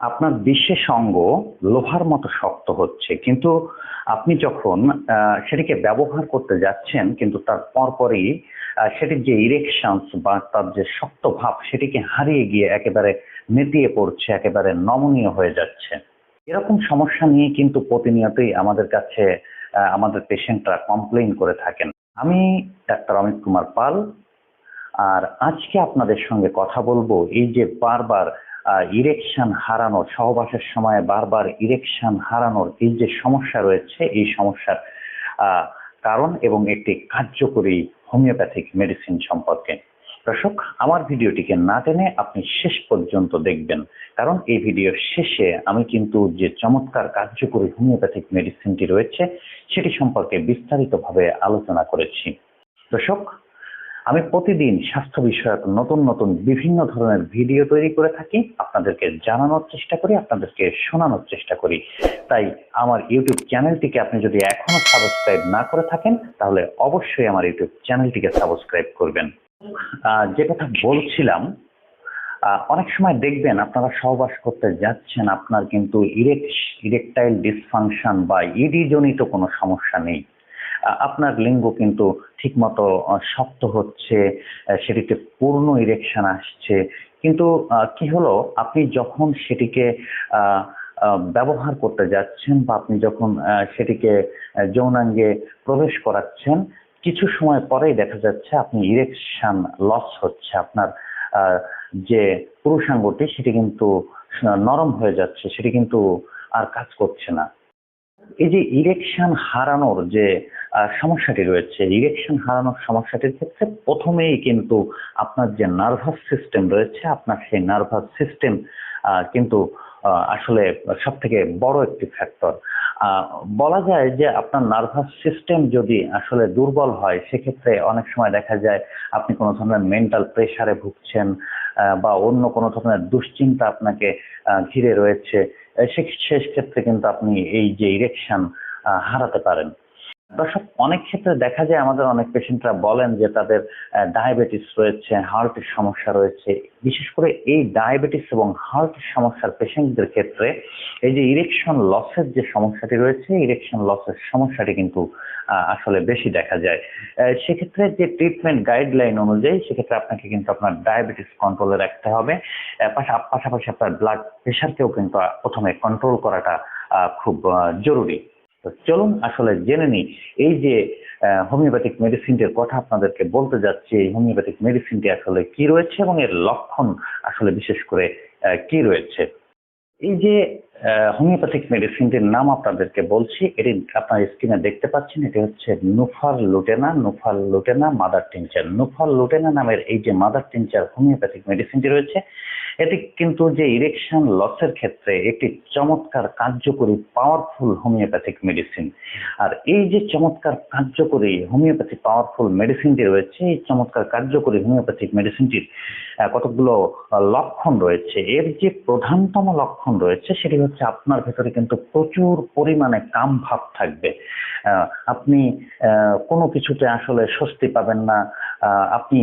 আপনার বিশ্বের সঙ্গ লোহার মতো শক্ত হচ্ছে, কিন্তু আপনি যখন সেটিকে ব্যবহার করতে যাচ্ছেন, কিন্তু তার পরপরই সেটির যে ইরেকশনস বা তার যে শক্ত ভাব, সেটিকে হারিয়ে গিয়ে একেবারে নেতিয়ে পড়ছে, একেবারে নমনীয় হয়ে যাচ্ছে। এরকম সমস্যা নিয়ে কিন্তু প্রতিনিয়তই আমাদের কাছে আমাদের পেশেন্টরা কমপ্লেন করে থাকেন। আমি ডাক্তার অমিত কুমার পাল, আর আজকে আপনাদের সঙ্গে কথা বলব এই যে বারবার ইরেকশন হারানোর সহবাসের সময় বারবার ইরেকশন হারানোর এই যে সমস্যা রয়েছে, এই সমস্যার কারণ এবং একটি কার্যকরী হোমিওপ্যাথিক মেডিসিন সম্পর্কে। দর্শক, আমার ভিডিওটিকে না টেনে আপনি শেষ পর্যন্ত দেখবেন। কারণ এই ভিডিওর শেষে আমি কিন্তু যে চমৎকার কার্যকরী হোমিওপ্যাথিক মেডিসিনটি রয়েছে, সেটি সম্পর্কে বিস্তারিতভাবে আলোচনা করেছি। দর্শক আমি প্রতিদিন স্বাস্থ্য বিষয়ক নতুন নতুন বিভিন্ন ধরনের ভিডিও তৈরি করে থাকি, আপনাদেরকে জানানোর চেষ্টা করি, আপনাদেরকে শোনানোর চেষ্টা করি। তাই আমার ইউটিউব চ্যানেলটিকে আপনি যদি এখনও সাবস্ক্রাইব না করে থাকেন, তাহলে অবশ্যই আমার ইউটিউব চ্যানেলটিকে সাবস্ক্রাইব করবেন। যে কথা বলছিলাম অনেক সময় দেখবেন আপনারা সহবাস করতে যাচ্ছেন, আপনার কিন্তু ইরেক ইরেকটাইল ডিসফাংশন বা ইডিজনিত কোনো সমস্যা নেই। আপনার লিঙ্গ কিন্তু ঠিকমতো শক্ত হচ্ছে সেটিতে পূর্ণ ইরেকশন আসছে। কিন্তু কি হলো? আপনি যখন সেটিকে ব্যবহার করতে যাচ্ছেন বা আপনি যখন সেটিকে যৌনাঙ্গে প্রবেশ করাচ্ছেন, কিছু সময় পরেই দেখা যাচ্ছে আপনি ইরেকশন লস হচ্ছে। আপনার যে পুরুষাঙ্গটি, সেটি কিন্তু নরম হয়ে যাচ্ছে, সেটি কিন্তু আর কাজ করছে না। এই যে ইরেকশন হারানোর যে সমস্যাটি রয়েছে ইরেকশন হারানোর সমস্যাটির ক্ষেত্রে প্রথমেই কিন্তু আপনার যে নার্ভাস সিস্টেম রয়েছে, আপনার সেই নার্ভাস সিস্টেম কিন্তু আসলে সব থেকে বড় একটি ফ্যাক্টর বলা যায় যে আপনার নার্ভাস সিস্টেম যদি আসলে দুর্বল হয়, সেক্ষেত্রে অনেক সময় দেখা যায় আপনি কোনো ধরনের মেন্টাল প্রেসারে ভুগছেন বা অন্য কোনো ধরনের দুশ্চিন্তা আপনাকে ঘিরে রয়েছে। সে শেষ ক্ষেত্রে কিন্তু আপনি এই যে ইরেকশন হারাতে পারেন। দর্শক, অনেক ক্ষেত্রে দেখা যায় আমাদের অনেক পেশেন্টরা বলেন যে তাদের ডায়াবেটিস রয়েছে হার্টের সমস্যা রয়েছে। বিশেষ করে এই ডায়াবেটিস এবং হার্টের সমস্যার পেশেন্টদের ক্ষেত্রে এই যে ইরেকশন লসের যে সমস্যাটি রয়েছে ইরেকশন লসের সমস্যাটি কিন্তু আসলে বেশি দেখা যায়। সেক্ষেত্রে যে ট্রিটমেন্ট গাইডলাইন অনুযায়ী সেক্ষেত্রে আপনাকে কিন্তু আপনার ডায়াবেটিস কন্ট্রোলে রাখতে হবে। পাশাপাশি আপনার ব্লাড প্রেশারকেও কিন্তু প্রথমে কন্ট্রোল করাটা খুব জরুরি। চলুন আসলে জেনে নিই। এই যে হোমিওপ্যাথিক মেডিসিনটির কথা আপনাদেরকে বলতে যাচ্ছি, এই হোমিওপ্যাথিক মেডিসিনটি আসলে কি রয়েছে এবং এর লক্ষণ আসলে বিশেষ করে কি রয়েছে? এই যে হোমিওপ্যাথিক মেডিসিনটির নাম আপনাদেরকে বলছি, এটি আপনার স্ক্রিনে দেখতে পাচ্ছেন, এটি হচ্ছে নুফার লুটেনা নুফার লুটেনা মাদার টিনচার। নুফার লুটেনা নামের এই যে মাদার টিনচার হোমিওপ্যাথিক মেডিসিনটি রয়েছে এটি কিন্তু যে ইরেকশন লসের ক্ষেত্রে একটি চমৎকার কার্যকরী পাওয়ারফুল হোমিওপ্যাথিক মেডিসিন আর এই যে চমৎকার কার্যকরী হোমিওপ্যাথি পাওয়ারফুল মেডিসিনটি রয়েছে, এই চমৎকার কার্যকরী হোমিওপ্যাথিক মেডিসিনটির কতগুলো লক্ষণ রয়েছে। এর যে প্রধানতম লক্ষণ রয়েছে, সেটি হচ্ছে আপনার ভেতরে কিন্তু প্রচুর পরিমাণে কাম ভাব থাকবে আপনি কোনো কিছুতে আসলে স্বস্তি পাবেন না। আপনি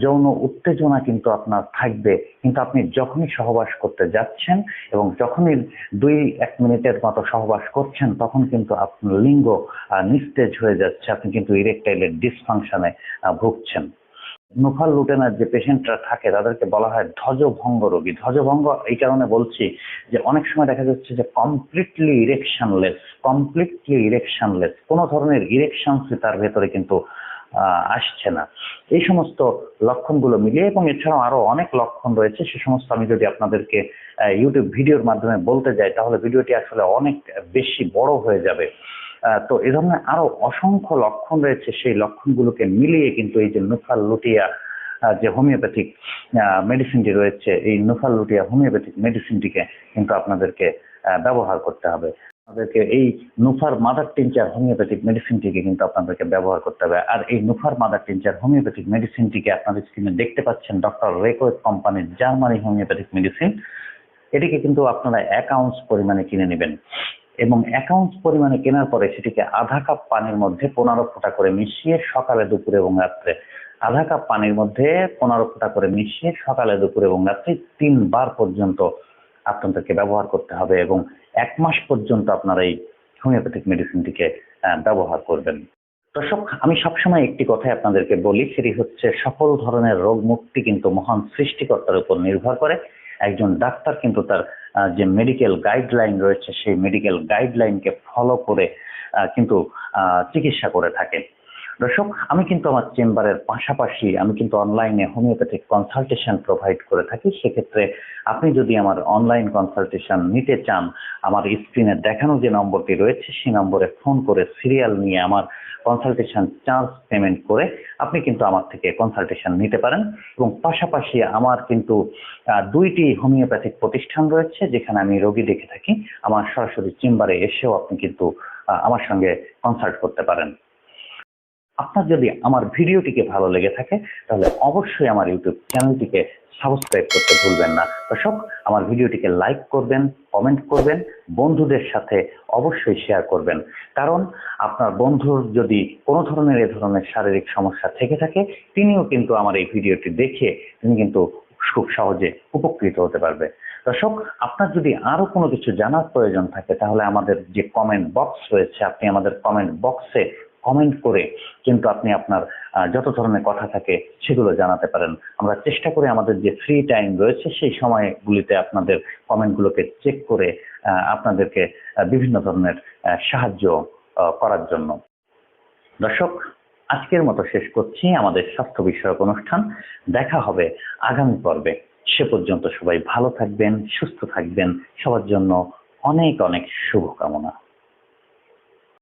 যৌন উত্তেজনা কিন্তু আপনার থাকবে। কিন্তু আপনি যখনই সহবাস করতে যাচ্ছেন এবং যখনই দুই এক মিনিটের মতো সহবাস করছেন, তখন কিন্তু আপনার লিঙ্গ নিস্তেজ হয়ে যাচ্ছে। আপনি কিন্তু ইরেকটাইলের ডিসফাংশনে ভুগছেন। নুফাল লুটেনার যে পেশেন্টরা থাকে, তাদেরকে বলা হয় ধ্বজভঙ্গ রোগী। ধ্বজভঙ্গ, এই কারণে বলছি যে, অনেক সময় দেখা যাচ্ছে যে কমপ্লিটলি ইরেকশনলেস কমপ্লিটলি ইরেকশনলেস কোনো ধরনের ইরেকশনসই তার ভেতরে কিন্তু আসছে না। এই সমস্ত লক্ষণগুলো মিলিয়ে এবং এছাড়াও আরও অনেক লক্ষণ রয়েছে, সে সমস্ত আমি যদি আপনাদেরকে ইউটিউব ভিডিওর মাধ্যমে বলতে যাই, তাহলে ভিডিওটি আসলে অনেক বেশি বড় হয়ে যাবে। তো এ ধরনের আরও অসংখ্য লক্ষণ রয়েছে, সেই লক্ষণগুলোকে মিলিয়ে কিন্তু এই যে নুফাল লুটিয়া যে হোমিওপ্যাথিক মেডিসিনটি রয়েছে, এই নুফাল লুটিয়া হোমিওপ্যাথিক মেডিসিনটিকে কিন্তু আপনাদেরকে ব্যবহার করতে হবে। আপনাদেরকে এই নুফার মাদার টিনচার হোমিওপ্যাথিক মেডিসিনটিকে কিন্তু আপনাদেরকে ব্যবহার করতে হবে। আর এই নুফার মাদার টিনচার হোমিওপ্যাথিক মেডিসিনটিকে আপনাদের স্ক্রিনে দেখতে পাচ্ছেন ডক্টর রেকোয়েড কোম্পানির জার্মানি হোমিওপ্যাথিক মেডিসিন এটিকে কিন্তু আপনারা অ্যাকাউন্টস পরিমাণে কিনে নেবেন। এবং অ্যাকাউন্টস পরিমাণে কেনার পরে সেটিকে আধা কাপ পানির মধ্যে পনেরো ফোঁটা করে মিশিয়ে সকালে, দুপুরে এবং রাত্রে আধা কাপ পানির মধ্যে পনেরো ফোঁটা করে মিশিয়ে সকালে, দুপুরে এবং রাত্রে তিনবার পর্যন্ত আপনাদেরকে ব্যবহার করতে হবে। এবং এক মাস পর্যন্ত আপনারা এই হোমিওপ্যাথিক মেডিসিনটিকে ব্যবহার করবেন। দর্শক, আমি সবসময় একটি কথাই আপনাদেরকে বলি, সেটি হচ্ছে সকল ধরনের রোগ মুক্তি কিন্তু মহান সৃষ্টিকর্তার উপর নির্ভর করে। একজন ডাক্তার কিন্তু তার যে মেডিকেল গাইডলাইন রয়েছে, সেই মেডিকেল গাইডলাইনকে ফলো করে কিন্তু চিকিৎসা করে থাকে দর্শক, আমি কিন্তু আমার চেম্বারের পাশাপাশি, আমি কিন্তু অনলাইনে হোমিওপ্যাথিক কনসালটেশন প্রোভাইড করে থাকি। সেক্ষেত্রে আপনি যদি আমার অনলাইন কনসালটেশন নিতে চান, আমার স্ক্রিনে দেখানো যে নম্বরটি রয়েছে সেই নম্বরে ফোন করে সিরিয়াল নিয়ে আমার কনসালটেশন চার্জ পেমেন্ট করে আপনি কিন্তু আমার থেকে কনসালটেশন নিতে পারেন। এবং পাশাপাশি আমার কিন্তু দুইটি হোমিওপ্যাথিক প্রতিষ্ঠান রয়েছে, যেখানে আমি রোগী দেখে থাকি। আমার সরাসরি চেম্বারে এসেও আপনি কিন্তু আমার সঙ্গে কনসাল্ট করতে পারেন। আপনার যদি আমার ভিডিওটিকে ভালো লেগে থাকে, তাহলে অবশ্যই আমার ইউটিউব চ্যানেলটিকে সাবস্ক্রাইব করতে ভুলবেন না। দর্শক, আমার ভিডিওটিকে লাইক করবেন, কমেন্ট করবেন, বন্ধুদের সাথে অবশ্যই শেয়ার করবেন। কারণ, আপনার বন্ধুর যদি কোনো ধরনের এ ধরনের শারীরিক সমস্যা থেকে থাকে, তিনিও কিন্তু আমার এই ভিডিওটি দেখে তিনি কিন্তু খুব সহজে উপকৃত হতে পারবে। দর্শক, আপনার যদি আরও কোনো কিছু জানার প্রয়োজন থাকে, তাহলে আমাদের যে কমেন্ট বক্স রয়েছে, আপনি আমাদের কমেন্ট বক্সে কমেন্ট করে কিন্তু আপনি আপনার যত ধরনের কথা থাকে সেগুলো জানাতে পারেন। আমরা চেষ্টা করি আমাদের যে ফ্রি টাইম রয়েছে সেই সময়গুলিতে আপনাদের কমেন্টগুলোকে চেক করে আপনাদেরকে বিভিন্ন ধরনের সাহায্য করার জন্য। দর্শক, আজকের মতো শেষ করছি আমাদের স্বাস্থ্য বিষয়ক অনুষ্ঠান। দেখা হবে আগামী পর্বে। সে পর্যন্ত সবাই ভালো থাকবেন, সুস্থ থাকবেন। সবার জন্য অনেক অনেক শুভকামনা।